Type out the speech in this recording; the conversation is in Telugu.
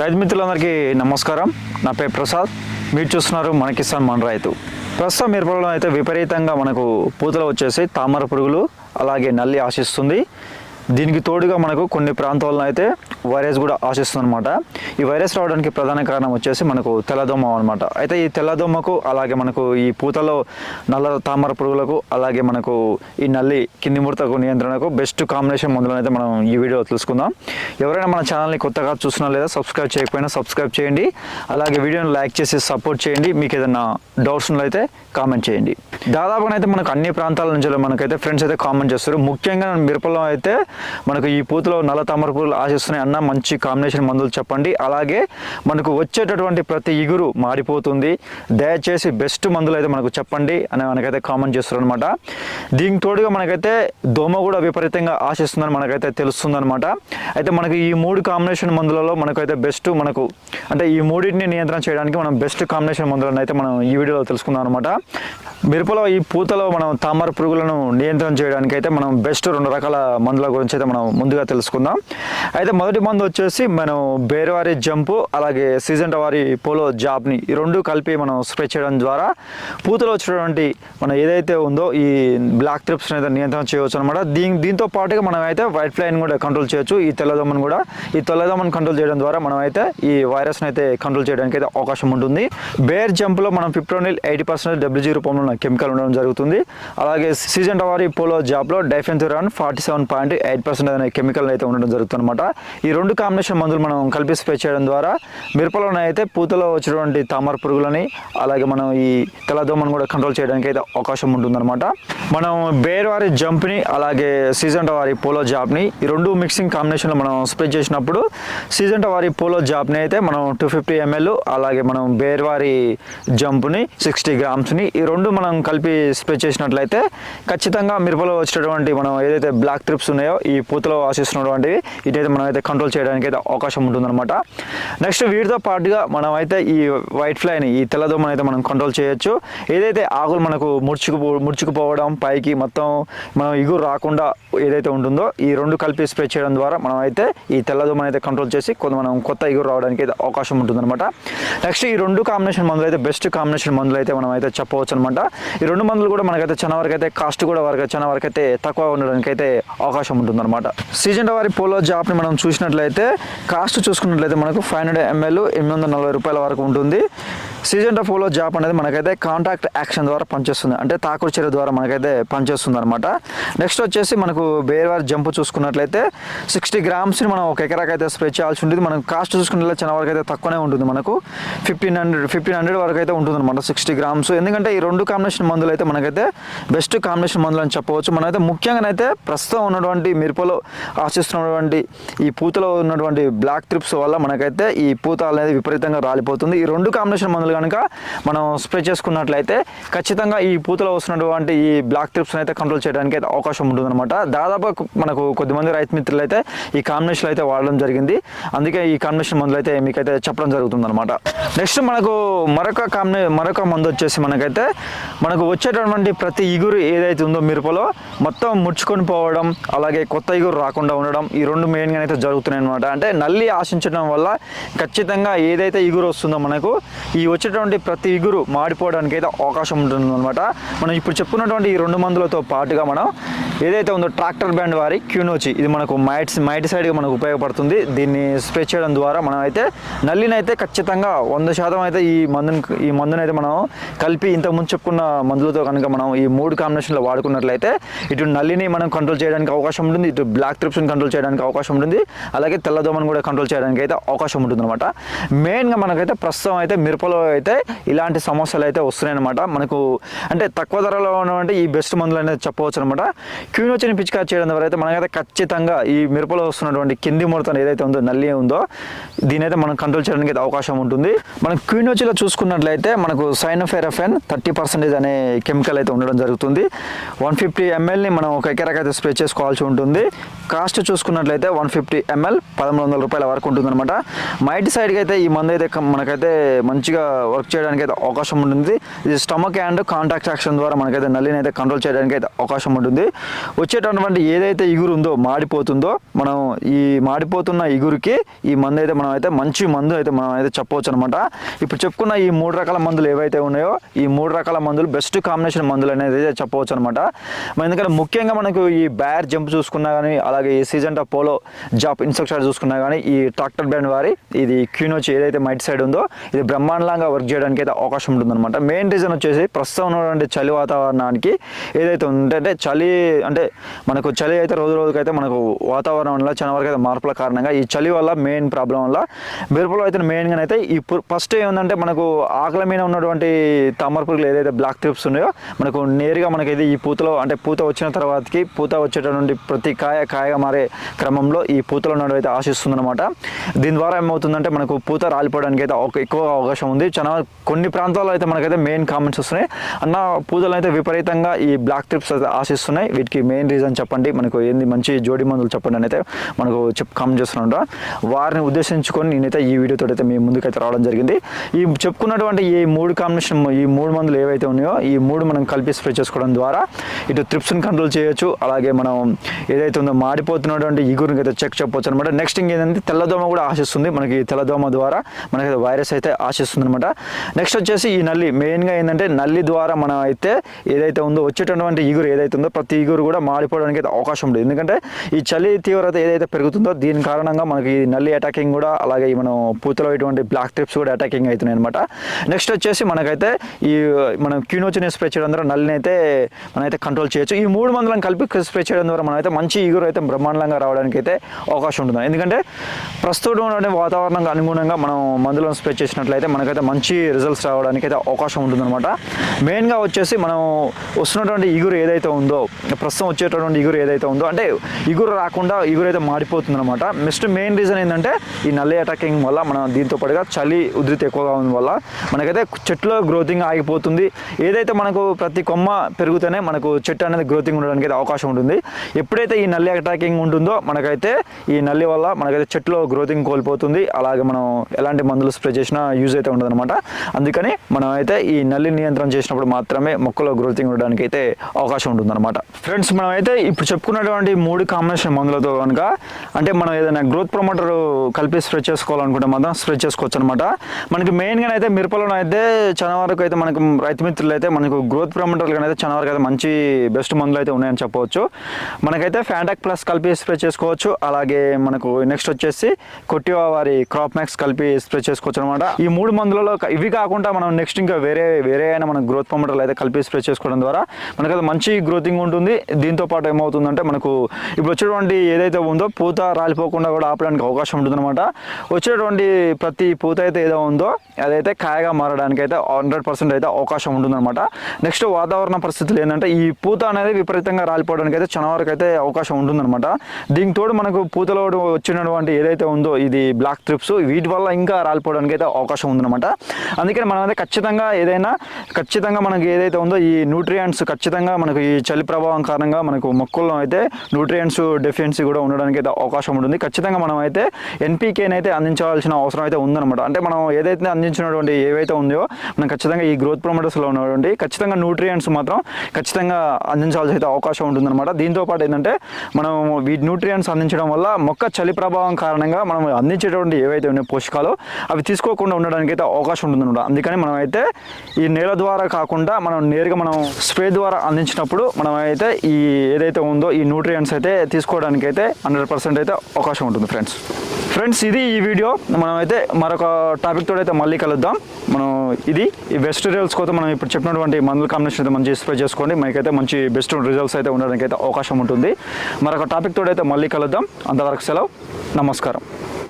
రైతు మిత్రులందరికీ నమస్కారం. నా పేరు ప్రసాద్. మీరు చూస్తున్నారు మన కిసాన్ మన రైతు. ప్రస్తుతం మిరపలో అయితే విపరీతంగా మనకు పూతలు వచ్చేసి తామర పురుగులు అలాగే నల్లి ఆశిస్తుంది. దీనికి తోడుగా మనకు కొన్ని ప్రాంతాల్లో అయితే వైరస్ కూడా ఆశిస్తుందనమాట ఈ వైరస్ రావడానికి ప్రధాన కారణం వచ్చేసి మనకు తెల్లదోమ అనమాట అయితే ఈ తెల్లదోమకు అలాగే మనకు ఈ పూతలో నల్ల తామర పురుగులకు అలాగే మనకు ఈ నల్లి కింది ముడతకు నియంత్రణకు బెస్ట్ కాంబినేషన్ మందులను అయితే మనం ఈ వీడియో తెలుసుకుందాం. ఎవరైనా మన ఛానల్ని కొత్తగా చూస్తున్నా లేదా సబ్స్క్రైబ్ చేయకపోయినా సబ్స్క్రైబ్ చేయండి. అలాగే వీడియోని లైక్ చేసి సపోర్ట్ చేయండి. మీకు ఏదైనా డౌట్స్ అయితే కామెంట్ చేయండి. దాదాపుగా అయితే మనకు అన్ని ప్రాంతాల నుంచి మనకైతే ఫ్రెండ్స్ అయితే కామెంట్ చేస్తారు. ముఖ్యంగా మిరపలో అయితే మనకు ఈ పూతలో నల్ల తామర పురుగులు ఆశిస్తున్నాయి అన్న మంచి కాంబినేషన్ మందులు చెప్పండి. అలాగే మనకు వచ్చేటటువంటి ప్రతి ఇగురు మారిపోతుంది. దయచేసి బెస్ట్ మందులు అయితే మనకు చెప్పండి అని మనకైతే కామెంట్ చేస్తారు అనమాట దీనికి తోడుగా మనకైతే దోమ కూడా విపరీతంగా ఆశిస్తుందని మనకైతే తెలుస్తుంది అనమాట అయితే మనకు ఈ మూడు కాంబినేషన్ మందులలో మనకైతే బెస్ట్ మనకు అంటే ఈ మూడింటిని నియంత్రణ చేయడానికి మనం బెస్ట్ కాంబినేషన్ మందులను అయితే మనం ఈ వీడియోలో తెలుసుకుందాం అనమాట మిరపలో ఈ పూతలో మనం తామర పురుగులను నియంత్రణ చేయడానికి అయితే మనం బెస్ట్ రెండు రకాల మందుల గురించి అయితే మనం ముందుగా తెలుసుకుందాం. అయితే మొదటి మందు వచ్చేసి మనం బేరవారి జంపు అలాగే సీజన్ వారి పోలో జాబ్ని ఈ రెండు కలిపి మనం స్ప్రే చేయడం ద్వారా పూతలో వచ్చినటువంటి మనం ఏదైతే ఉందో ఈ బ్లాక్ ట్రిప్స్ అయితే నియంత్రణ చేయవచ్చు అనమాట దీని దీంతో పాటుగా మనం అయితే వైట్ ఫ్లైన్ కూడా కంట్రోల్ చేయొచ్చు ఈ తెల్లదోమను కూడా. ఈ తెల్లదోమను కంట్రోల్ చేయడం ద్వారా మనం అయితే ఈ వైరస్ని అయితే కంట్రోల్ చేయడానికి అయితే అవకాశం ఉంటుంది. బేర్ జంప్లో మనం ఫిప్రోనిల్ ఎయిటీ పర్సెంట్ డబ్ల్యూజీ రూపంలో ఉన్న కెమికల్ ఉండడం జరుగుతుంది. అలాగే సీజన్ వారి పోలో జాబ్లో డైఫెన్థురాన్ forty seven point eight percent అనే కెమికల్ అయితే ఉండడం జరుగుతుంది అనమాట ఈ రెండు కాంబినేషన్ మందులు మనం కలిపి స్ప్రే చేయడం ద్వారా మిరపలోనే అయితే పూతలో వచ్చినటువంటి తామర పురుగులని అలాగే మనం ఈ తెల్లదోమను కూడా కంట్రోల్ చేయడానికి అయితే అవకాశం ఉంటుందన్నమాట. మనం బేర్ వారి జంప్ని అలాగే సీజన్ వారి పోలో జాబ్ని ఈ రెండు మిక్సింగ్ కాంబినేషన్లో మనం స్ప్రే చేసినప్పుడు సీజన్ వారి పోలో జాబ్ని అయితే మనం టూ ఫిఫ్టీ ఎంఎల్ అలాగే మనం బేర్ వారి జంప్ని సిక్స్టీ గ్రామ్స్ని ఈ రెండు మనం కలిపి స్ప్రే చేసినట్లయితే ఖచ్చితంగా మిరపలో వచ్చేటటువంటి మనం ఏదైతే బ్లాక్ ట్రిప్స్ ఉన్నాయో ఈ పూతలో ఆశిస్తున్నటువంటివి ఇటైతే మనమైతే కంట్రోల్ చేయడానికి అయితే అవకాశం ఉంటుందన్నమాట. నెక్స్ట్ వీటితో పాటుగా మనమైతే ఈ వైట్ ఫ్లైని ఈ తెల్లదోమని అయితే మనం కంట్రోల్ చేయొచ్చు. ఏదైతే ఆకులు మనకు ముడుచుకు ముడుచుకుపోవడం పైకి మొత్తం మనం ఇగురు రాకుండా ఏదైతే ఉంటుందో ఈ రెండు కలిపి స్ప్రే చేయడం ద్వారా మనం అయితే ఈ తెల్లదోమని అయితే కంట్రోల్ చేసి కొంత మనం కొత్త ఇగురు రావడానికి అయితే అవకాశం ఉంటుందన్నమాట. నెక్స్ట్ ఈ రెండు కాంబినేషన్ మందులు అయితే బెస్ట్ కాంబినేషన్ మందులు అయితే మనం అయితే చెప్పవచ్చు అనమాట ఈ రెండు మందులు కూడా మనకైతే చాలా వరకు అయితే కాస్ట్ కూడా వరకు చాలా వరకు అయితే తక్కువ ఉండడానికి అయితే అవకాశం ఉంటుందన్నమాట. సీజన్ వారి పోలో జాబ్ని మనం చూసినట్లయితే కాస్ట్ చూసుకున్నట్లయితే మనకు ఫైవ్ హండ్రెడ్ ఎంఎల్ ఎనిమిది వందల నలభై రూపాయల వరకు ఉంటుంది. సీజన్ ఆఫ్ ఓలో జాబ్ అనేది మనకైతే కాంటాక్ట్ యాక్షన్ ద్వారా పనిచేస్తుంది. అంటే తాకుడు చర్య ద్వారా మనకైతే పనిచేస్తుంది అనమాట నెక్స్ట్ వచ్చేసి మనకు బేర్వారి జంప్ చూసుకున్నట్లయితే సిక్స్టీ గ్రామ్స్ని మనం ఒక ఎకరాకి అయితే స్ప్రే చేయాల్సి ఉంటుంది. మనం కాస్ట్ చూసుకునే చాలా వరకు అయితే తక్కువనే ఉంటుంది మనకు. ఫిఫ్టీన్ హండ్రెడ్ ఫిఫ్టీన్ హండ్రెడ్ వరకు అయితే ఉంటుంది అనమాట సిక్స్టీ గ్రామ్స్ ఎందుకంటే ఈ రెండు కాంబినేషన్ మందులు అయితే మనకైతే బెస్ట్ కాంబినేషన్ మందులు అని చెప్పవచ్చు. మనమైతే ముఖ్యంగానైతే ప్రస్తుతం ఉన్నటువంటి మిరపలో ఆశిస్తున్నటువంటి ఈ పూతలో ఉన్నటువంటి బ్లాక్ ట్రిప్స్ వల్ల మనకైతే ఈ పూత అనేది విపరీతంగా రాలిపోతుంది. ఈ రెండు కాంబినేషన్ మందులు కనుక మనం స్ప్రే చేసుకున్నట్లయితే ఖచ్చితంగా ఈ పూతలో వస్తున్నటువంటి ఈ బ్లాక్ ట్రిప్స్ అయితే కంట్రోల్ చేయడానికి అయితే అవకాశం ఉంటుందన్నమాట. దాదాపు మనకు కొద్దిమంది రైతు మిత్రులు అయితే ఈ కాంబినేషన్ అయితే వాడడం జరిగింది. అందుకే ఈ కాంబినేషన్ మందులు అయితే మీకైతే చెప్పడం జరుగుతుందన్నమాట. నెక్స్ట్ మనకు మరొక కాంబినే మరొక మందు వచ్చేసి మనకైతే మనకు వచ్చేటటువంటి ప్రతి ఇగురు ఏదైతే ఉందో మిరపలో మొత్తం ముడుచుకొని పోవడం అలాగే కొత్త ఇగురు రాకుండా ఉండడం ఈ రెండు మెయిన్గా అయితే జరుగుతున్నాయి అనమాట అంటే నల్లి ఆశించడం వల్ల ఖచ్చితంగా ఏదైతే ఇగురు వస్తుందో మనకు ఈ వచ్చే వచ్చేటువంటి ప్రతి ఇగురు మాడిపోవడానికి అయితే అవకాశం ఉంటుంది అనమాట మనం ఇప్పుడు చెప్పుకున్నటువంటి ఈ రెండు మందులతో పాటుగా మనం ఏదైతే ఉందో ట్రాక్టర్ బ్యాండ్ వారి క్యూనోచి ఇది మనకు మైట్స్ మైట్ సైడ్గా మనకు ఉపయోగపడుతుంది. దీన్ని స్ప్రే చేయడం ద్వారా మనం అయితే నల్లిని అయితే ఖచ్చితంగా వంద శాతం అయితే ఈ మందుని ఈ మందుని అయితే మనం కలిపి ఇంతకుముందు చెప్పుకున్న మందులతో కనుక మనం ఈ మూడు కాంబినేషన్లో వాడుకున్నట్లయితే ఇటు నల్లిని మనం కంట్రోల్ చేయడానికి అవకాశం ఉంటుంది. ఇటు బ్లాక్ త్రిప్స్ని కంట్రోల్ చేయడానికి అవకాశం ఉంటుంది. అలాగే తెల్లదోమను కూడా కంట్రోల్ చేయడానికి అయితే అవకాశం ఉంటుంది అనమాట మెయిన్గా మనకైతే ప్రస్తుతం అయితే మిరపలో అయితే ఇలాంటి సమస్యలు అయితే వస్తున్నాయి అనమాట మనకు అంటే తక్కువ ధరలో ఉన్నటువంటి ఈ బెస్ట్ మందులు అనేది చెప్పవచ్చు అనమాట క్యూనోచిని పిచికారి చేయడం ద్వారా అయితే మనకైతే ఖచ్చితంగా ఈ మిరపలో వస్తున్నటువంటి కింది ముడత ఏదైతే ఉందో నల్లి ఉందో దీని అయితే మనం కంట్రోల్ చేయడానికి అయితే అవకాశం ఉంటుంది. మనం క్యూనోచిలో చూసుకున్నట్లయితే మనకు సైనోఫెరఫెన్ థర్టీ పర్సెంటేజ్ అనే కెమికల్ అయితే ఉండడం జరుగుతుంది. వన్ ఫిఫ్టీ ఎంఎల్ని మనం ఒక ఎకరాకి అయితే స్ప్రే చేసుకోవాల్సి ఉంటుంది. కాస్ట్ చూసుకున్నట్లయితే వన్ ఫిఫ్టీ ఎంఎల్ పదమూడు వందల రూపాయల వరకు ఉంటుంది అనమాట మైట్ సైడ్కి అయితే ఈ మందు అయితే మనకైతే మంచిగా వర్క్ చేయడానికి అయితే అవకాశం ఉంటుంది. ఇది స్టమక్ అండ్ కాంటాక్ట్ యాక్షన్ ద్వారా మనకైతే నల్లిని అయితే కంట్రోల్ చేయడానికి అయితే అవకాశం ఉంటుంది. వచ్చేటటువంటి ఏదైతే ఇగురు ఉందో మాడిపోతుందో మనం ఈ మాడిపోతున్న ఇగురుకి ఈ మందు అయితే మనం అయితే మంచి మందు అయితే మనం అయితే చెప్పవచ్చు అనమాట ఇప్పుడు చెప్పుకున్న ఈ మూడు రకాల మందులు ఏవైతే ఉన్నాయో ఈ మూడు రకాల మందులు బెస్ట్ కాంబినేషన్ మందులు అనేది అయితే చెప్పవచ్చు అనమాట ఎందుకంటే ముఖ్యంగా మనకు ఈ బ్యార్ జంప్ చూసుకున్నా కానీ అలాగే ఈ సీజన్ ఆఫ్ పోలో జాప్ ఇన్స్ట్రక్టర్ చూసుకున్నా కానీ ఈ ట్రాక్టర్ బ్రాండ్ వారి ఇది క్యూనోచ్ ఏదైతే మైట్ సైడ్ ఉందో ఇది బ్రహ్మాండంగా వర్క్ చేయడానికి అయితే అవకాశం ఉంటుందన్నమాట. మెయిన్ రీజన్ వచ్చేసి ప్రస్తుతం ఉన్నటువంటి చలి వాతావరణానికి ఏదైతే ఉందంటే అంటే చలి అంటే మనకు చలి అయితే రోజు రోజుకైతే మనకు వాతావరణంలో చాలా వరకు అయితే మార్పుల కారణంగా ఈ చలి వల్ల మెయిన్ ప్రాబ్లం వల్ల మిరపలో అయితే మెయిన్గా అయితే ఈ ఫస్ట్ ఏముందంటే మనకు ఆకలి మీద ఉన్నటువంటి తామర పురుగులు ఏదైతే బ్లాక్ ట్రిప్స్ ఉన్నాయో మనకు నేరుగా మనకైతే ఈ పూతలో అంటే పూత వచ్చిన తర్వాతకి పూత వచ్చేటటువంటి ప్రతి కాయ కాయగా మారే క్రమంలో ఈ పూతలో ఉన్నది ఆశిస్తుందన్నమాట. దీని ద్వారా ఏమవుతుందంటే మనకు పూత రాలిపోవడానికి అయితే ఎక్కువ అవకాశం ఉంది. చాలా కొన్ని ప్రాంతాల్లో అయితే మనకైతే మెయిన్ కామెంట్స్ వస్తున్నాయి. అన్న పూజలు అయితే విపరీతంగా ఈ బ్లాక్ ట్రిప్స్ అయితే ఆశిస్తున్నాయి. వీటికి మెయిన్ రీజన్ చెప్పండి. మనకు ఏంది మంచి జోడి మందులు చెప్పండి అని అయితే మనకు చెప్ కామెంట్ చేస్తున్నాడు. వారిని ఉద్దేశించుకొని నేనైతే ఈ వీడియోతో అయితే మీ ముందుకైతే రావడం జరిగింది. ఈ చెప్పుకున్నటువంటి ఈ మూడు కాంబినేషన్ ఈ మూడు మందులు ఏవైతే ఉన్నాయో ఈ మూడు మనం కలిపి స్ప్రే చేసుకోవడం ద్వారా ఇటు ట్రిప్స్ని కంట్రోల్ చేయొచ్చు. అలాగే మనం ఏదైతే ఉందో మాడిపోతున్నటువంటి ఇగురుని అయితే చెక్ చెప్పొచ్చు అనమాట. నెక్స్ట్ ఇంకేంటంటే తెల్లదోమ కూడా ఆశిస్తుంది. మనకి తెల్లదోమ ద్వారా మనకైతే వైరస్ అయితే ఆశిస్తుంది అనమాట నెక్స్ట్ వచ్చేసి ఈ నల్లి. మెయిన్గా ఏంటంటే నల్లి ద్వారా మనం అయితే ఏదైతే ఉందో వచ్చేటటువంటి ఈగురు ఏదైతే ఉందో ప్రతి ఈగురు కూడా మాడిపోవడానికి అయితే అవకాశం ఉంటుంది ఎందుకంటే ఈ చలి తీవ్రత ఏదైతే పెరుగుతుందో దీని కారణంగా మనకి ఈ నల్లి అటాకింగ్ కూడా అలాగే మనం పూతలో ఇటువంటి బ్లాక్ ట్రిప్స్ కూడా అటాకింగ్ అవుతున్నాయి అనమాట నెక్స్ట్ వచ్చేసి మనకైతే ఈ మనం క్యూనోచిని స్ప్రే చేయడం ద్వారా నల్లిని అయితే మనమైతే కంట్రోల్ చేయొచ్చు. ఈ మూడు మందులను కలిపి స్ప్రే చేయడం ద్వారా మనమైతే మంచి ఈగురు అయితే బ్రహ్మాండంగా రావడానికి అయితే అవకాశం ఉంటుంది. ఎందుకంటే ప్రస్తుతం ఉన్న వాతావరణంగా అనుగుణంగా మనం మందులను స్ప్రే చేసినట్లయితే మనకైతే మంచి మంచి రిజల్ట్స్ రావడానికి అయితే అవకాశం ఉంటుందన్నమాట. మెయిన్గా వచ్చేసి మనం వస్తున్నటువంటి ఇగురు ఏదైతే ఉందో ప్రస్తుతం వచ్చేటటువంటి ఇగురు ఏదైతే ఉందో అంటే ఇగురు రాకుండా ఇగురు అయితే మాడిపోతుందన్నమాట. నెక్స్ట్ మెయిన్ రీజన్ ఏంటంటే ఈ నల్లి అటాకింగ్ వల్ల మనం దీంతో పాటుగా చలి ఉధృతి ఎక్కువగా ఉన్న వల్ల మనకైతే చెట్టులో గ్రోతింగ్ ఆగిపోతుంది. ఏదైతే మనకు ప్రతి కొమ్మ పెరుగుతూనే మనకు చెట్టు అనేది గ్రోతింగ్ ఉండడానికి అయితే అవకాశం ఉంటుంది. ఎప్పుడైతే ఈ నల్లి అటాకింగ్ ఉంటుందో మనకైతే ఈ నల్లి వల్ల మనకైతే చెట్టులో గ్రోతింగ్ కోల్పోతుంది. అలాగే మనం ఎలాంటి మందులు స్ప్రే చేసినా యూజ్ అయితే ఉండదు అనమాట అందుకని మనం అయితే ఈ నల్లి నియంత్రణ చేసినప్పుడు మాత్రమే మొక్కలో గ్రోతింగ్ ఉండడానికి అయితే అవకాశం ఉంటుంది అనమాట ఫ్రెండ్స్ మనం అయితే ఇప్పుడు చెప్పుకున్నటువంటి మూడు కాంబినేషన్ మందులతో కనుక అంటే మనం ఏదైనా గ్రోత్ ప్రమోటర్ కలిపి స్ప్రే చేసుకోవాలనుకుంటే మాత్రం స్ప్రే చేసుకోవచ్చు అనమాట మనకి మెయిన్గా అయితే మిరపలో అయితే చాలా వరకు అయితే మనకు రైతు మిత్రులు అయితే మనకు గ్రోత్ ప్రమోటర్లు అయితే చాలా వరకు అయితే మంచి బెస్ట్ మందులు అయితే ఉన్నాయని చెప్పవచ్చు. మనకైతే ఫ్యాంటాక్ ప్లస్ కలిపి స్ప్రే చేసుకోవచ్చు. అలాగే మనకు నెక్స్ట్ వచ్చేసి కొట్టివా వారి క్రాప్ మ్యాక్స్ కలిపి స్ప్రే చేసుకోవచ్చు అనమాట ఈ మూడు మందులలో ఇవి కాకుండా మనం నెక్స్ట్ ఇంకా వేరే వేరే అయినా మనం గ్రోత్ ప్రమోటర్లు అయితే కలిపి స్ప్రే చేసుకోవడం ద్వారా మనకైతే మంచి గ్రోతింగ్ ఉంటుంది. దీంతో పాటు ఏమవుతుందంటే మనకు ఇప్పుడు వచ్చేటువంటి ఏదైతే ఉందో పూత రాలిపోకుండా కూడా ఆపడానికి అవకాశం ఉంటుందన్నమాట. వచ్చేటువంటి ప్రతి పూత అయితే ఏదో ఉందో అదైతే కాయగా మారడానికి అయితే హండ్రెడ్ పర్సెంట్ అయితే అవకాశం ఉంటుందన్నమాట. నెక్స్ట్ వాతావరణ పరిస్థితులు ఏంటంటే ఈ పూత అనేది విపరీతంగా రాలిపోవడానికి అయితే చాలా వరకు అయితే అవకాశం ఉంటుందన్నమాట. దీనికి తోడు మనకు పూతలో వచ్చినటువంటి ఏదైతే ఉందో ఇది బ్లాక్ ట్రిప్స్ వీటి వల్ల ఇంకా రాలిపోవడానికి అయితే అవకాశం ఉందన్నమాట. అందుకని మనం అయితే ఖచ్చితంగా ఏదైనా ఖచ్చితంగా మనకి ఏదైతే ఉందో ఈ న్యూట్రియంట్స్ ఖచ్చితంగా మనకు ఈ చలి ప్రభావం కారణంగా మనకు మొక్కల్లో అయితే న్యూట్రియంట్స్ డెఫిషియన్సీ కూడా ఉండడానికి అయితే అవకాశం ఉంటుంది. ఖచ్చితంగా మనం అయితే ఎన్పీకేని అయితే అందించాల్సిన అవసరం అయితే ఉందన్నమాట. అంటే మనం ఏదైతే అందించినటువంటి ఏవైతే ఉందో మనం ఖచ్చితంగా ఈ గ్రోత్ ప్రమోటర్స్లో ఉన్నటువంటి ఖచ్చితంగా న్యూట్రియంట్స్ మాత్రం ఖచ్చితంగా అందించాల్సి అయితే అవకాశం ఉంటుందన్నమాట. దీంతో పాటు ఏంటంటే మనం ఈ న్యూట్రియంట్స్ అందించడం వల్ల మొక్క చలి ప్రభావం కారణంగా మనం అందించేటువంటి ఏవైతే ఉన్నాయో పోషకాలు అవి తీసుకోకుండా ఉండడానికి అయితే అవకాశం అవకాశం ఉంటుందన్నమాట. అందుకని మనం అయితే ఈ నేల ద్వారా కాకుండా మనం నేరుగా మనం స్ప్రే ద్వారా అందించినప్పుడు మనం అయితే ఈ ఏదైతే ఉందో ఈ న్యూట్రియంట్స్ అయితే తీసుకోవడానికి అయితే హండ్రెడ్ పర్సెంట్ అయితే అవకాశం ఉంటుంది ఫ్రెండ్స్ ఫ్రెండ్స్ ఇది ఈ వీడియో మనం అయితే మరొక టాపిక్ అయితే మళ్ళీ కలుద్దాం. మనం ఇది ఈ బెస్ట్ రిజల్ట్స్ కోసం మనం ఇప్పుడు చెప్పినటువంటి మందుల కాంబినేషన్ అయితే మంచి స్ప్రే చేసుకోండి. మనకైతే మంచి బెస్ట్ రిజల్ట్స్ అయితే ఉండడానికి అయితే అవకాశం ఉంటుంది. మరొక టాపిక్ అయితే మళ్ళీ కలుద్దాం. అంతవరకు సెలవు. నమస్కారం.